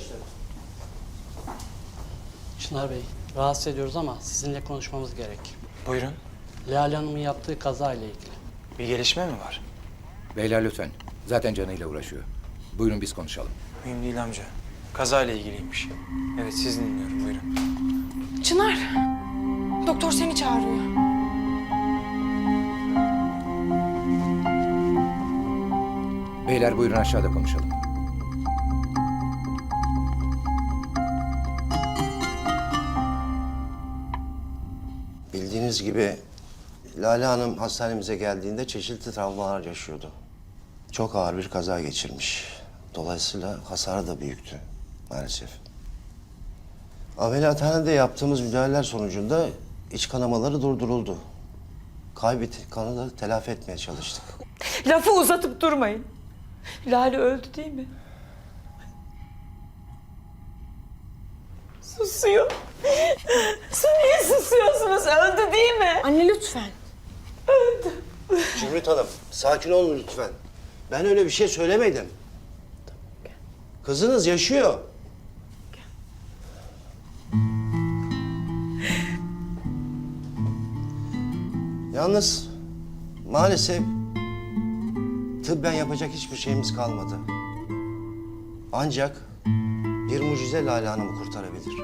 işte. Çınar Bey, rahatsız ediyoruz ama sizinle konuşmamız gerek. Buyurun. Lale Hanım'ın yaptığı kaza ile ilgili. Bir gelişme mi var? Beyler lütfen. Zaten canıyla uğraşıyor. Buyurun biz konuşalım. Mühim değil amca. Kaza ile ilgiliymiş. Evet siz dinliyorum. Buyurun. Çınar, doktor seni çağırıyor. Beyler buyurun aşağıda konuşalım. Bildiğiniz gibi Lale Hanım hastanemize geldiğinde çeşitli travmalar yaşıyordu. Çok ağır bir kaza geçirmiş. Dolayısıyla hasarı da büyüktü maalesef. Ameliyathanede yaptığımız müdahaleler sonucunda iç kanamaları durduruldu. Kaybettik kanı da telafi etmeye çalıştık. Lafı uzatıp durmayın. Lale öldü değil mi? Susuyor. Su niye susuyorsunuz? Öldü değil mi? Anne lütfen. Zümrüt Hanım, sakin olun lütfen. Ben öyle bir şey söylemedim. Kızınız yaşıyor. Yalnız maalesef tıbben yapacak hiçbir şeyimiz kalmadı. Ancak bir mucize Lale Hanım'ı kurtarabilir.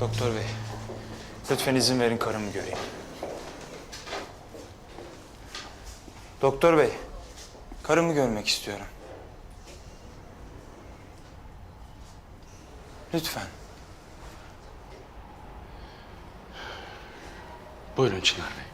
Doktor bey. Lütfen izin verin karımı göreyim. Doktor bey. Karımı görmek istiyorum. Lütfen. Buyurun Çınar Bey.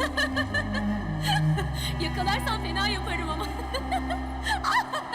Yakalarsan fena yaparım ama.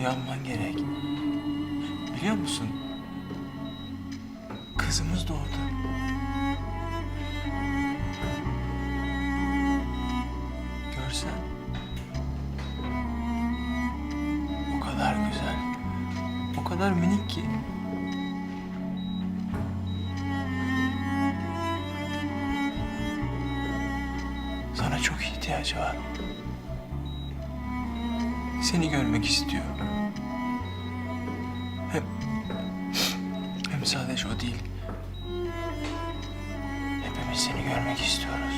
Uyanman gerek. Biliyor musun? Kızımız doğdu. Görsen. O kadar güzel. O kadar minik ki. Sana çok ihtiyacı var. Seni görmek istiyor. Hem sadece o değil. Hepimiz seni görmek istiyoruz.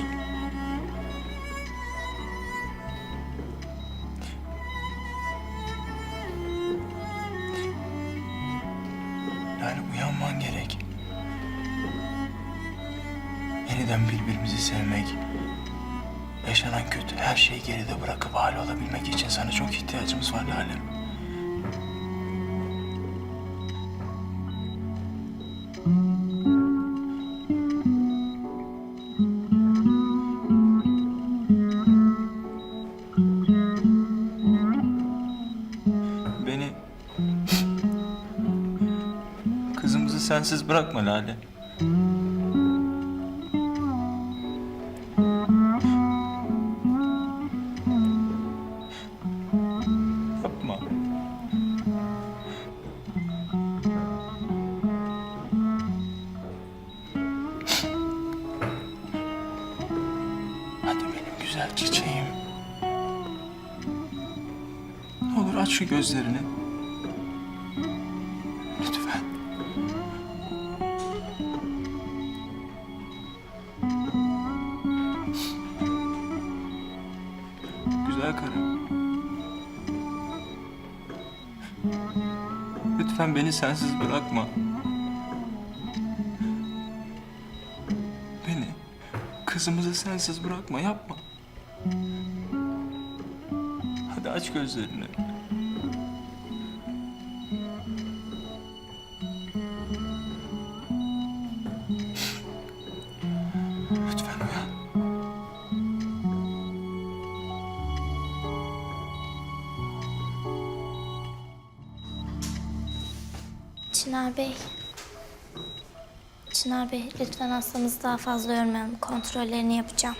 Yani uyanman gerek. Yeniden birbirimizi sevmek, yaşanan kötü her şeyi geride bırakıp hali olabilmek için sana çok ihtiyacımız var Lale. Sensiz bırakma Lale. Yapma. Hadi benim güzel çiçeğim. Ne olur aç şu gözlerini. Lütfen beni sensiz bırakma. Beni, kızımızı sensiz bırakma, yapma. Hadi aç gözlerini. Çınar Bey. Çınar Bey lütfen hastamızı daha fazla yormayalım. Kontrollerini yapacağım.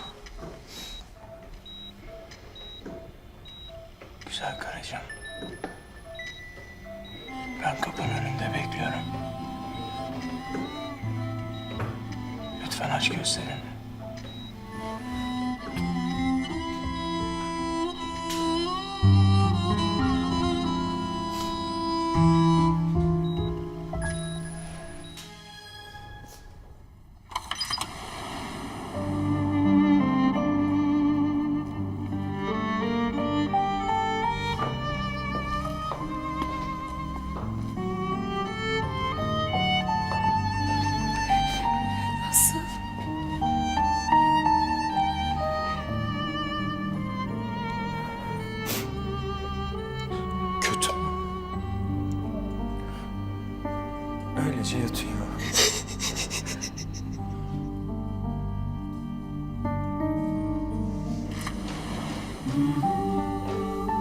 Güzel karıcığım. Ben kapının önünde bekliyorum. Lütfen aç gözlerini.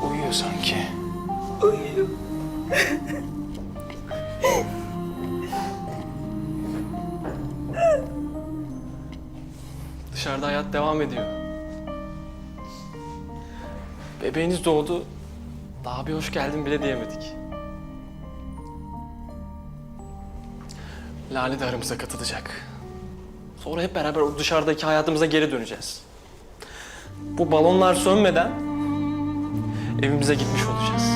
Uyuyor sanki. Uyuyor. Dışarıda hayat devam ediyor. Bebeğiniz doğdu. Daha bir hoş geldin bile diyemedik. Lale de aramıza katılacak. Sonra hep beraber o dışarıdaki hayatımıza geri döneceğiz. Bu balonlar sönmeden evimize gitmiş olacağız.